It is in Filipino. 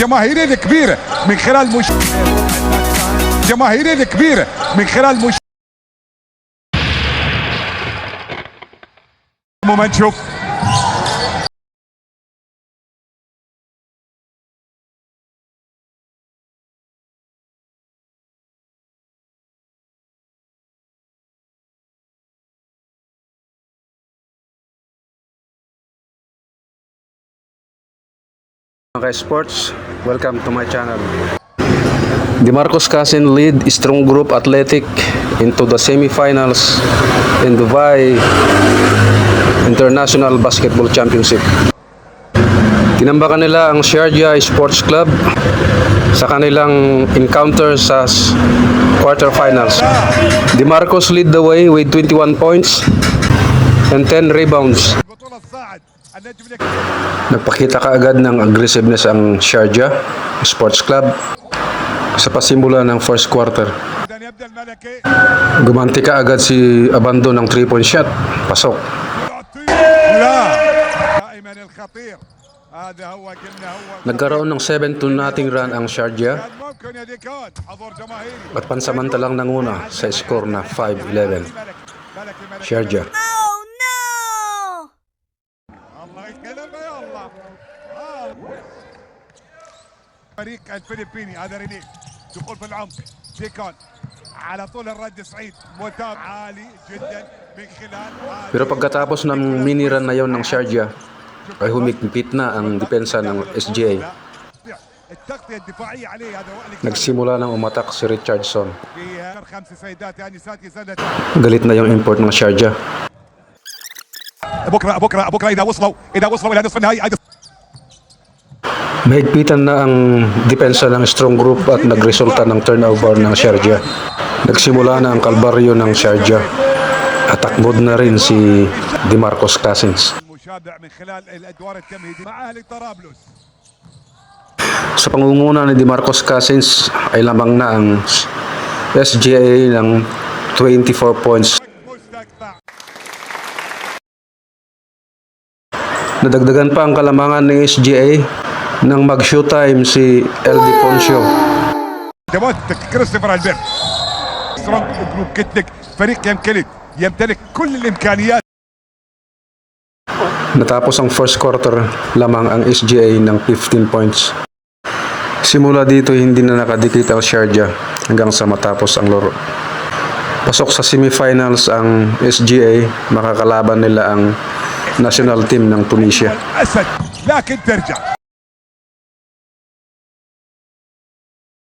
جماهيرية الكبيرة من خلال مش جماهيرية الكبيرة من خلال مش ما نشوف Mga sports, welcome to my channel. The Marcos Cousin lead Strong Group Athletic into the semifinals in Dubai International Basketball Championship. Tinambakan nila ang Sharjah Sports Club sa kanilang encounter sa quarterfinals. The Marcos lead the way with 21 points and 10 rebounds. Nagpakita kaagad ng aggressiveness ang Sharjah Sports Club sa pasimula ng first quarter. Gumanti ka agad si Abando ng 3-point shot. Pasok. Nagkaroon ng 7 to nothing run ang Sharjah at pansamantalang nanguna sa score na 5-11. Sharjah. فريق الفلبيني هذا ريني دخول في العمق ديكون على طول الرد سعيد متابع عالي جدا من خلال هذه Pero pagkatapos ng mini run na yon ng Sharjah, ay humigpit na ang depensa ng SGA. التغطية الدفاعية عليه هذا هو اللي Nagsimula ng umatak si Richardson. فيها خمس سيدات يعني ساتي سنة Galit na yung import ng Sharjah. بكره بكره بكره اذا وصلوا اذا وصلوا الى نصف النهائي هذا Mahigpitan na ang depensa ng strong group at nagresulta ng turnover ng Sharjah. Nagsimula na ang kalbaryo ng Sharjah. Atakbod na rin si Demarcos Cousins. Sa pangunguna ni Demarcus Cousins ay lamang na ang SGA ng 24 points. Nadagdagan pa ang kalamangan ng SGA nang mag-showtime si El Poncio. دموت كريستوفر البيرت سترونج جروب كتلك فريق يمتلك يمتلك كل الامكانيات Natapos ang first quarter lamang ang SGA ng 15 points. Simula dito hindi na nakadikit ang Sharjah hanggang sa matapos ang laro. Pasok sa semifinals ang SGA, makakalaban nila ang national team ng Tunisia. الاسد لكن ترجع